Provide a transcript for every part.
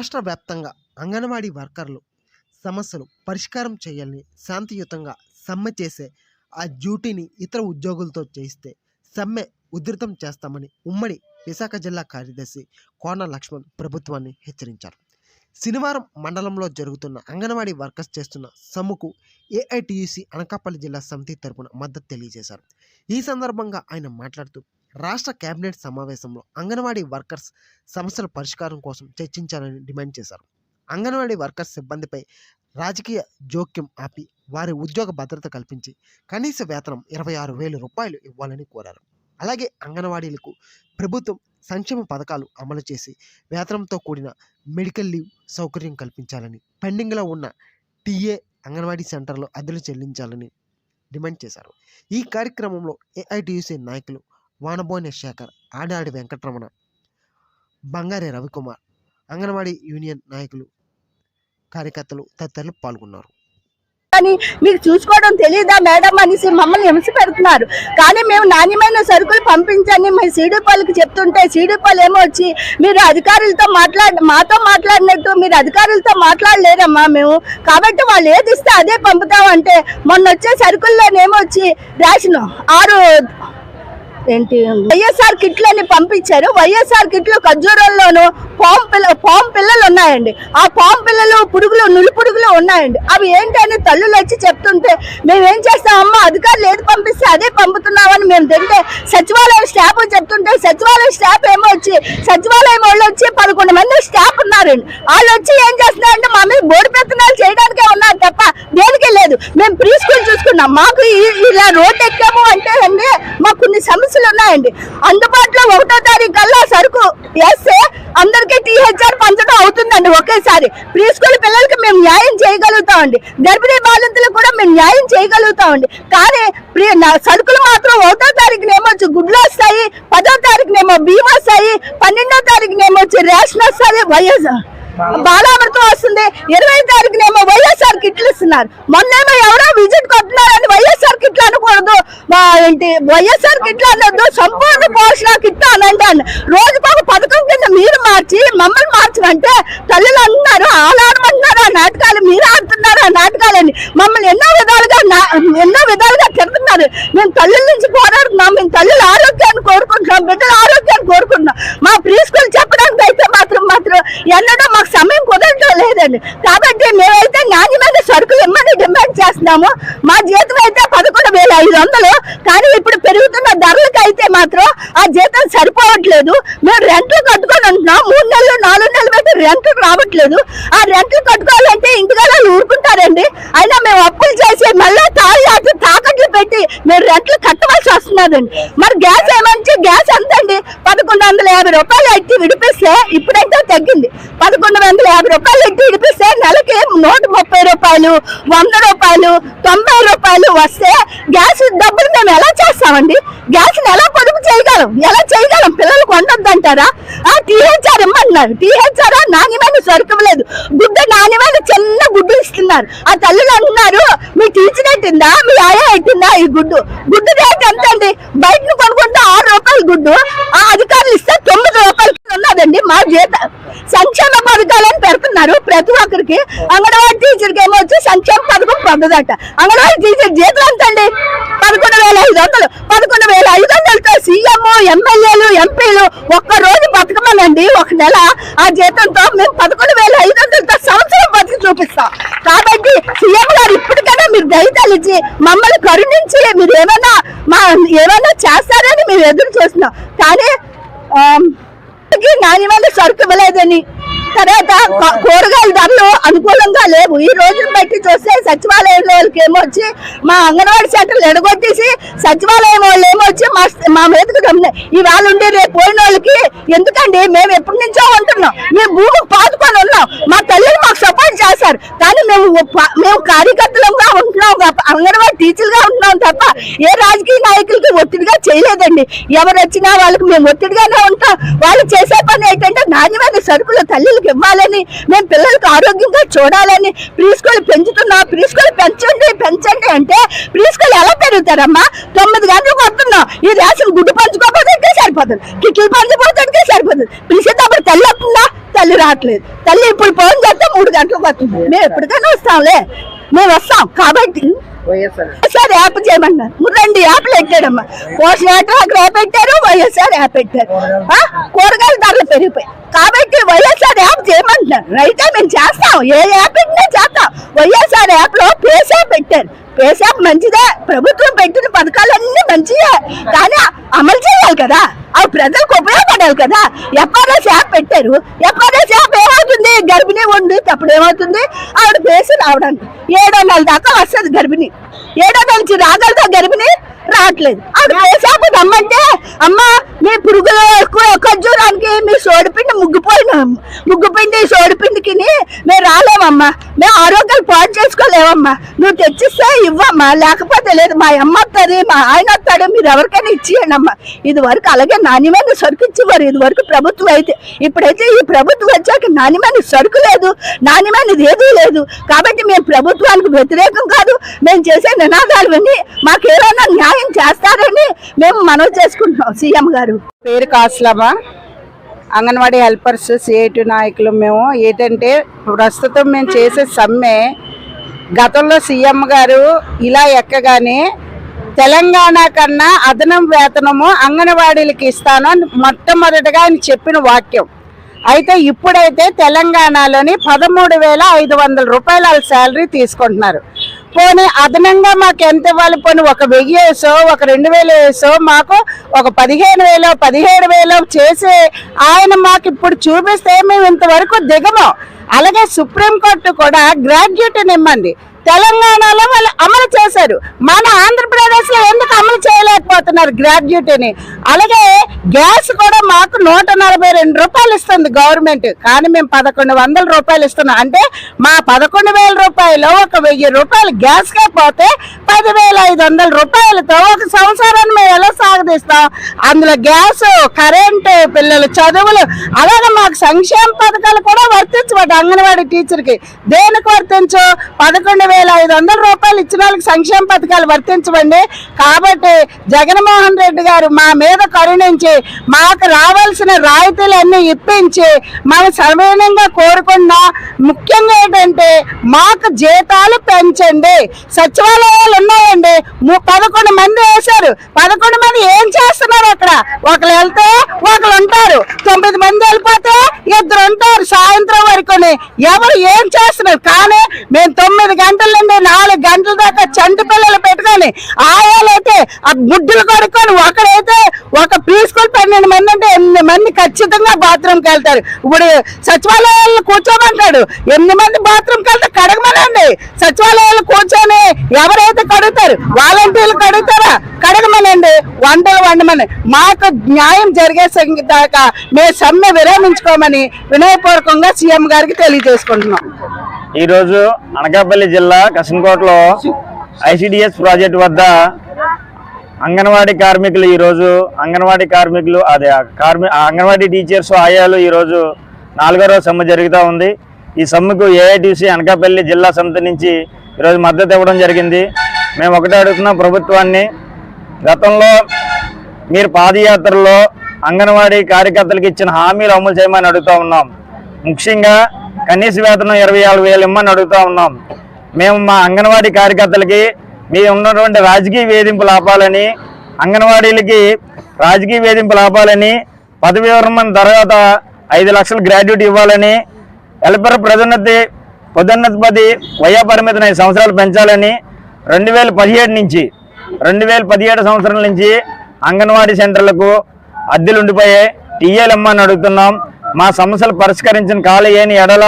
రాష్ట్ర వ్యాప్తంగా అంగన్వాడీ వర్కర్లు సమస్యలు పరిష్కారం చేయాలని శాంతియుతంగా సమ్మె చేసే ఆ డ్యూటీని ఇతర ఉద్యోగులతో చేయిస్తే సమ్మె ఉధృతం చేస్తామని ఉమ్మడి విశాఖ జిల్లా కార్యదర్శి కోన లక్ష్మణ్ ప్రభుత్వాన్ని హెచ్చరించారు. శనివారం మండలంలో జరుగుతున్న అంగన్వాడీ వర్కర్స్ చేస్తున్న సమ్ముకు ఏఐటియుసి అనకాపల్లి జిల్లా సమితి తరపున మద్దతు తెలియజేశారు. ఈ సందర్భంగా ఆయన మాట్లాడుతూ రాష్ట్ర కేబినెట్ సమావేశంలో అంగన్వాడీ వర్కర్స్ సమస్యల పరిష్కారం కోసం చర్చించాలని డిమాండ్ చేశారు. అంగన్వాడీ వర్కర్స్ సిబ్బందిపై రాజకీయ జోక్యం ఆపి వారి ఉద్యోగ భద్రత కల్పించి కనీస వేతనం ఇరవై ఆరు వేల రూపాయలు ఇవ్వాలని కోరారు. అలాగే అంగన్వాడీలకు ప్రభుత్వం సంక్షేమ పథకాలు అమలు చేసి వేతనంతో కూడిన మెడికల్ లీవ్ సౌకర్యం కల్పించాలని పెండింగ్లో ఉన్న టీఏ అంగన్వాడీ సెంటర్లో అద్దెలు చెల్లించాలని డిమాండ్ చేశారు. ఈ కార్యక్రమంలో ఏఐటియుసి నాయకులు వానబోయిన శేఖర్ ఆడాడి వెంకటరమణ బంగారి రవికుమార్ అంగన్వాడీ యూనియన్ నాయకులు కార్యకర్తలు తదితరులు పాల్గొన్నారు. కానీ మీకు చూసుకోవడం తెలియదా మేడం అనేసి మమ్మల్ని హింస పెడుతున్నారు. కానీ మేము నాణ్యమైన సరుకులు పంపించండి మీ సీడీపాలకి చెప్తుంటే సీడీపాలు ఏమో వచ్చి మీరు అధికారులతో మాట్లాడ మాతో మాట్లాడినట్టు మీరు అధికారులతో మాట్లాడలేరమ్మా మేము. కాబట్టి వాళ్ళు ఏది ఇస్తే అదే పంపుతామంటే మొన్న వచ్చే సరుకుల్లోనేమో వచ్చి రేషన్ ఆరు ఏంటి? వైఎస్ఆర్ కిట్లని పంపించారు. వైఎస్ఆర్ కిట్లు ఖర్జూరంలోను పాము పిల్ల పాము పిల్లలు ఉన్నాయండి. ఆ పాము పిల్లలు పురుగులు నులి పురుగులు ఉన్నాయండి. అవి ఏంటని తల్లులు వచ్చి చెప్తుంటే మేము ఏం చేస్తాం అధికారులు ఏది పంపిస్తే అదే పంపుతున్నామని మేము తింటే సచివాలయం స్టాఫ్ చెప్తుంటే సచివాలయం స్టాఫ్ ఏమో వచ్చి సచివాలయం వాళ్ళు వచ్చి పదకొండు మంది స్టాఫ్ ఉన్నారండి. వాళ్ళు వచ్చి ఏం చేస్తున్నారంటే మా మీద బోర్డు పెత్తనాలు చేయడానికే ఉన్నారు తప్ప దేనికే లేదు. మేము ప్రీ స్కూల్ చూసుకున్నాం. మాకు ఇలా రోడ్ ఎక్కాము అంటే అండి కొన్ని సమస్యలు ఉన్నాయండి. అందుబాటులో ఒకటో తారీఖు కల్లా సరుకు వేస్తే అందరికీ టీహెచ్ఆర్ పంచడం అవుతుందండి ఒకేసారి. ప్రీ స్కూల్ పిల్లలకి మేము న్యాయం చేయగలుగుతామండి. గర్భిణీ బాలింతలకు కూడా మేము న్యాయం చేయగలుగుతామండి. కానీ ప్రీ నా సరుకులు మాత్రం ఒకటో తారీఖునేమో వచ్చి గుడ్లు వస్తాయి పదో తారీఖునేమో బియ్యం వస్తాయి పన్నెండో తారీఖునేమో వచ్చి రేషన్ వస్తుంది వైఎస్ఆర్ బాలామృతం వస్తుంది. ఇరవై తారీఖునేమో వైఎస్ఆర్ కిట్లు ఇస్తున్నారు. మొన్నేమో ఎవరో విజిట్ కొట్టున్నారని వైఎస్ఆర్ కిట్లు అనకూడదు. మా ఏంటి వైఎస్ఆర్ కిట్లు అనొద్దు సంపూర్ణ పోషణ కిట్లు అని అంటాను రోజుకు ఒక పథకం కింద మీరు మార్చి మమ్మల్ని మార్చమంటే తల్లులు అంటున్నారు ఆలాడమంటున్నారు. ఆ నాటకాలు మీరు ఆడుతున్నారు ఆ నాటకాలని మమ్మల్ని ఎన్నో విధాలుగా నా- ఎన్నో విధాలుగా తిడుతున్నారు. మేము తల్లుల నుంచి పోరాడుతున్నాం మేము తల్లుల ఆరోగ్యాన్ని కోరుకుంటున్నాం బిడ్డల ఆరోగ్యాన్ని కోరుకుంటున్నాం. మా ప్రీ స్కూల్ చెప్పడానికి అయితే మాత్రం మాత్రం ఎన్నడూ మాకు సమయం కుదరటం లేదండి. కాబట్టి మేమైతే నాణ్యమైన సరుకులు ఇమ్మని డిమాండ్ చేస్తున్నాము. మా జీతం అయితే పదకొండు వేల ఐదు వందలు. కానీ ఇప్పుడు పెరుగుతున్న ధరలకు అయితే మాత్రం ఆ జీతం సరిపోవట్లేదు. మేము రెంట్లు కట్టుకొని ఉంటున్నాం. మూడు నెలలు నాలుగు నెలలు పెట్టి రెంట్లు రావట్లేదు. ఆ రెంట్లు కట్టుకోవాలంటే ఇంటిగా ఊరుకుంటారండి. అయినా మేము అప్పులు చేసి మళ్ళీ తాళి తాక పెట్టి మీరు రెంట్లు కట్టవలసి వస్తున్నదండి. మరి గ్యాస్ ఏమంటే గ్యాస్ ఎంతండి? పదకొండు వందల యాభై రూపాయలు ఎట్టి విడిపిస్తే ఇప్పుడైతే తగ్గింది. పదకొండు వందల యాభై రూపాయలు ఎట్టి విడిపిస్తే నెలకి నూట ముప్పై రూపాయలు వంద రూపాయలు తొంభై రూపాయలు వస్తే గ్యాస్ డబ్బులు మేము ఎలా చేస్తామండి? గ్యాస్ ఎలా పొదుపు చేయగలం? ఎలా చేయగలం? పిల్లలు కొండొద్దంటారా ఆ టీహెచ్ఆర్ ఇమ్మన్నారు. టీహెచ్ఆర్ నాణ్యమైన సరుకు లేదు. గుడ్డ నాణ్యమైన చిన్న గుడ్డు ఇస్తున్నారు. ఆ తల్లులు అంటున్నారు మీ టీచర్ ఎట్టిందా మీ ఆయా ఎట్టిందా ఈ గుడ్డు. గుడ్డు రేట్ ఎంత అండి? బయట కొనుక్కుంటే ఆరు రూపాయలు గుడ్డు. ఆ అధికారులు ఇస్తే తొమ్మిది రూపాయలు ఉన్నదండి. మా జీత సంక్షేమ పథకాలని పెడుతున్నారు ప్రతి ఒక్కరికి. అంగన్వాడీ టీచర్కి ఏమో వచ్చి సంక్షేమ పథకం పొందదట. అంగన్వాడీ టీచర్ జీతం ఎంత అండి? పదకొండు వేల ఐదు వందలు. పదకొండు వేల ఐదు వందలతో సీఎం ఎమ్మెల్యేలు ఎంపీలు ఒక్క రోజు బతకమనండి. ఒక నెల ఆ జీతంతో మేము పదకొండు వేల ఐదు వందలతో సంవత్సరం బతికి చూపిస్తాం. కాబట్టి సీఎం గారు ఇప్పటికైనా మీరు దయతలు ఇచ్చి మమ్మల్ని కరుణించి మీరు ఏమైనా మా ఏమైనా చేస్తారని మేము ఎదురు చూస్తున్నాం. కానీ నాని కి సరుకు ఇవ్వలేదని తర్వాత కూరగాయల ధరలు అనుకూలంగా లేవు. ఈ రోజును బట్టి చూస్తే సచివాలయంలో వాళ్ళకి ఏమొచ్చి మా అంగన్వాడీ సెంటర్లు ఎడగొట్టేసి సచివాలయం వాళ్ళు ఏమొచ్చి మా మా మీదకి గమ్మున- ఇవాళ ఉండి రేపు పోయిన వాళ్ళకి ఎందుకండి మేము ఎప్పటి నుంచో ఉంటున్నాం. మేము భూమి పాతుకొని ఉన్నాం. మా తల్లిని మాకు సపోర్ట్ చేస్తారు కానీ మేము మేము కార్యకర్తలుగా ఉంటున్నాం. అంగన్వాడీ టీచర్లుగా ఉంటున్నాం తప్ప ఏ రాజకీయ నాయకులకి ఒత్తిడిగా చేయలేదండి. ఎవరు వచ్చినా వాళ్ళకి మేము ఒత్తిడిగానే ఉంటాం. వాళ్ళు చేసే పని ఏంటంటే నాణ్యమైన సరుకులు పిల్లలకు ఇవ్వాలని మేము పిల్లలకు ఆరోగ్యంగా చూడాలని ప్రీ స్కూల్ పెంచుతున్నా ప్రీ స్కూల్ పెంచండి పెంచండి అంటే ప్రీ స్కూల్ ఎలా పెరుగుతారమ్మా? తొమ్మిది గంటలకు వస్తున్నాం. ఈ రేషన్ గుడ్డు పంచుకోకపోతే సరిపోతుంది? కిట్లు పంచుకోపోతే సరిపోతుంది? పిలిచేటప్పుడు తల్లి తల్లి రావట్లేదు. తల్లి ఇప్పుడు ఫోన్ చేస్తే మూడు గంటలకు వస్తుంది. మేము ఎప్పటికైనా వస్తాంలే. మేము వస్తాం కాబట్టి. వైఎస్ఆర్. యాప్ చేయమన్నారు. రెండు యాప్లు పెట్టాడమ్మా పోషణ యాప్ యాప్ పెట్టారు వైఎస్ఆర్ యాప్ పెట్టారు. ఆ? కూరగాయల ధరలు పెరిగిపోయి. కాబట్టి వైఎస్ఆర్ యాప్ చేయమంటున్నారు రైతే మేము చేస్తాం. ఏ యాప్ పెట్టినా చేస్తాం. వైఎస్ఆర్ యాప్లో పెట్టారు. పేసా మంచిదే ప్రభుత్వం పెట్టిన పథకాలన్నీ మంచిదే కానీ అమలు చేయాలి కదా. అవి ప్రజలకు ఉపయోగపడాలి కదా. ఎఫ్ఆర్ఎస్ యాప్ పెట్టారు. ఎఫ్ఆర్ఎస్ యాప్ ఏమవుతుంది? గర్భిణీ ఉండి అప్పుడు ఏమవుతుంది? ఆవిడ పేసి రావడానికి. ఏడో నెల దాకా వస్తుంది గర్భిణి. ఏడో నెల నుంచి రాగలదా గర్భిణి? రావట్లేదు. ఆవిడ పేసాపు రమ్మంటే అమ్మ మీ పురుగుల ఖర్జూరానికి మీ సోడిపిండి ముగ్గిపోయిన. ముగ్గుపిండి సోడిపిండికి మేము రాలేమమ్మా. మేము ఆరోగ్యాలు పాటు చేసుకోలేవమ్మా. నువ్వు తెచ్చిస్తే ఇవ్వమ్మా. లేకపోతే లేదు మా అమ్మ వస్తుంది మా ఆయన వస్తాడు మీరు ఎవరికైనా ఇచ్చేయండి అమ్మా ఇది వరకు అలాగే నాణ్యమైన సరుకు ఇచ్చేవారు ఇది వరకు ప్రభుత్వం అయితే. ఇప్పుడైతే ఈ ప్రభుత్వం వచ్చాక నాణ్యమైన సరుకు లేదు నాణ్యమైనది ఏదీ లేదు. కాబట్టి మేము ప్రభుత్వానికి వ్యతిరేకం కాదు. మేము చేసే నినాదాలు విని మాకేమైనా న్యాయం చేస్తారని మేము మనవి చేసుకుంటున్నాం సీఎం గారు. పేరు కాస్లమా అంగన్వాడీ హెల్పర్స్ సిఐటి నాయకులు మేము. ఏంటంటే ప్రస్తుతం మేము చేసే సమ్మె గతంలో సీఎం గారు ఇలా ఎక్కగానే తెలంగాణ కన్నా అదనం వేతనము అంగన్వాడీలకి ఇస్తాను అని మొట్టమొదటిగా ఆయన చెప్పిన వాక్యం. అయితే ఇప్పుడైతే తెలంగాణలోని పదమూడు వేల ఐదు వందల రూపాయల వాళ్ళ శాలరీ తీసుకుంటున్నారు. పోనీ అదనంగా మాకు ఎంత ఇవ్వాలి? పోనీ ఒక వెయ్యి వేసో ఒక రెండు వేలు వేసో మాకు ఒక పదిహేను వేలో పదిహేడు వేలో చేసి ఆయన మాకు ఇప్పుడు చూపిస్తే మేము ఇంతవరకు దిగము. అలాగే సుప్రీంకోర్టు కూడా గ్రాడ్యుయేట్ ఇమ్మంది. తెలంగాణలో వాళ్ళు అమలు చేశారు. మన ఆంధ్రప్రదేశ్లో ఎందుకు అమలు చేయలేకపోతున్నారు గ్రాడ్యుయేటీని? అలాగే గ్యాస్ కూడా మాకు నూట నలభై రెండు రూపాయలు ఇస్తుంది గవర్నమెంట్. కానీ మేము పదకొండు వందల రూపాయలు ఇస్తున్నాం. అంటే మా పదకొండు వేల రూపాయలు ఒక వెయ్యి రూపాయలు గ్యాస్కే పోతే పదివేల ఐదు వందల రూపాయలతో ఒక సంవత్సరాన్ని మేము ఎలా సాగదీస్తాం? అందులో గ్యాస్ కరెంటు పిల్లలు చదువులు అలాగే మాకు సంక్షేమ పథకాలు కూడా వర్తించబడ్డ అంగన్వాడీ టీచర్కి. దేనికి వర్తించు? పదకొండు వేల ఐదు వందల రూపాయలు ఇచ్చిన వాళ్ళకి సంక్షేమ పథకాలు వర్తించవండి. కాబట్టి జగన్మోహన్ రెడ్డి గారు మా మీద కరుణించి మాకు రావాల్సిన రాయితీలన్నీ ఇప్పించి మనం సవినయంగా కోరుకున్నా ముఖ్యంగా ఏంటంటే మాకు జీతాలు పెంచండి. సచివాలయాలు ఉన్నాయండి. పదకొండు మంది వేశారు. పదకొండు మంది ఏం చేస్తున్నారు అక్కడ? ఒకరు వెళ్తే ఒకరు ఉంటారు. తొమ్మిది మంది వెళ్ళిపోతే ఇద్దరు ఉంటారు. సాయంత్రం వరకు ఎవరు ఏం చేస్తున్నారు? కానీ మేము తొమ్మిది గంటల నుండి నాలుగు గంటల దాకా చంటి పిల్లలు పెట్టుకొని ఆయాలైతే ఆ బుడ్డులు కొడుకొని ఒకడైతే ఒక ప్రీ పన్నెండు మంది అంటే ఎనిమిది మంది ఖచ్చితంగా బాత్రూమ్కి వెళ్తారు. ఇప్పుడు సచివాలయాల్లో కూర్చోమంటాడు. ఎనిమిది మంది బాత్రూమ్కి వెళ్తే కడగమనండి. సచివాలయాలు కూర్చొని ఎవరైతే కడుగుతారు వాలంటీర్లు కడుగుతారా? కడగమనండి. వంటలు వండమని మాకు న్యాయం జరిగే దాకా మేము సమ్మె విరమించుకోమని వినయపూర్వకంగా సీఎం గారికి తెలియజేసుకుంటున్నాం. ఈరోజు అనకాపల్లి జిల్లా కసన్కోటలో ఐసిడిఎస్ ప్రాజెక్ట్ వద్ద అంగన్వాడీ కార్మికులు ఈరోజు అంగన్వాడీ కార్మికులు అదే కార్మి అంగన్వాడీ టీచర్స్ ఆయాలు ఈరోజు నాలుగో రోజు సమ్మె జరుగుతూ ఉంది. ఈ సమ్మెకు ఏఐటీసీ అనకాపల్లి జిల్లా సమితి నుంచి ఈరోజు మద్దతు ఇవ్వడం జరిగింది. మేము ఒకటే అడుగుతున్నాం ప్రభుత్వాన్ని. గతంలో మీరు పాదయాత్రలో అంగన్వాడీ కార్యకర్తలకు ఇచ్చిన హామీలు అమలు చేయమని అడుగుతూ ఉన్నాం. ముఖ్యంగా కనీస వేతనం ఇరవై ఆరు వేలు ఇమ్మని అడుగుతూ ఉన్నాం. మేము మా అంగన్వాడీ కార్యకర్తలకి మీ ఉన్నటువంటి రాజకీయ వేధింపులు ఆపాలని అంగన్వాడీలకి రాజకీయ వేధింపులు ఆపాలని పదవి విరమణ తర్వాత ఐదు లక్షలు గ్రాడ్యుయేట్ ఇవ్వాలని హెల్పర్ ప్రజోన్నతి పదోన్నతి వయో పరిమితిని ఐదు సంవత్సరాలు పెంచాలని రెండు వేల పదిహేడు నుంచి రెండు వేల పదిహేడు సంవత్సరం నుంచి అంగన్వాడీ సెంటర్లకు అద్దెలు ఉండిపోయాయి టీఏలమ్మని అని అడుగుతున్నాం. మా సమస్యలు పరిష్కరించిన కాలేయని ఎడల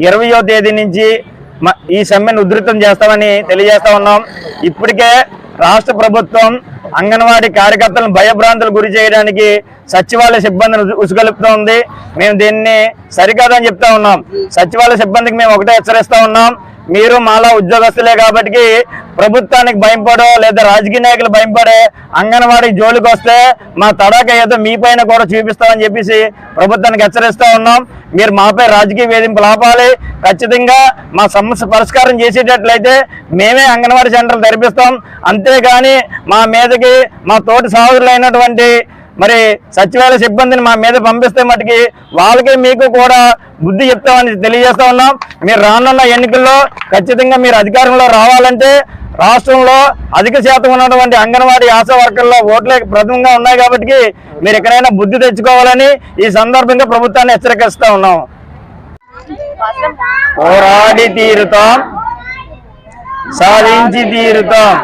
ఇరవయో తేదీ నుంచి మ- ఈ సమ్మెను ఉధృతం చేస్తామని తెలియజేస్తా ఉన్నాం. ఇప్పటికే రాష్ట్ర ప్రభుత్వం అంగన్వాడీ కార్యకర్తలను భయభ్రాంతులు గురి చేయడానికి సచివాలయ సిబ్బందిని ఉసుగలుపుతూ ఉంది. మేము దీన్ని సరికాదని చెప్తా ఉన్నాం. సచివాలయ సిబ్బందికి మేము ఒకటే హెచ్చరిస్తా ఉన్నాం. మీరు మాలా ఉద్యోగస్తులే కాబట్టి ప్రభుత్వానికి భయపడో లేదా రాజకీయ నాయకులు భయపడే అంగన్వాడీ జోలికి వస్తే మా తడాక ఏదో మీ పైన కూడా చూపిస్తామని చెప్పేసి ప్రభుత్వానికి హెచ్చరిస్తా ఉన్నాం. మీరు మాపై రాజకీయ వేధింపులు ఆపాలి. ఖచ్చితంగా మా సమస్య పరిష్కారం చేసేటట్లయితే మేమే అంగన్వాడీ సెంటర్లు తెరిపిస్తాం. అంతేగాని మా మీదకి మా తోటి సహోదరులైనటువంటి మరి సచివాలయ సిబ్బందిని మా మీద పంపిస్తే మటుకి వాళ్ళకి మీకు కూడా బుద్ధి చెప్తామని తెలియజేస్తా ఉన్నాం. మీరు రానున్న ఎన్నికల్లో ఖచ్చితంగా మీరు అధికారంలో రావాలంటే రాష్ట్రంలో అధిక శాతం ఉన్నటువంటి అంగన్వాడీ ఆశా వర్కర్లో ఓట్లే ప్రథమంగా ఉన్నాయి కాబట్టి మీరు ఎక్కడైనా బుద్ధి తెచ్చుకోవాలని ఈ సందర్భంగా ప్రభుత్వాన్ని హెచ్చరిస్తా ఉన్నాం. పోరాడి తీరుతాం. సాధించి తీరుతాం.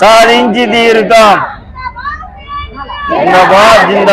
సాధించి తీరుతాం. जिंदाबाद जिंदाबाद